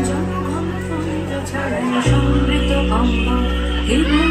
জনঘন সমৃত Hiran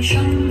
一生。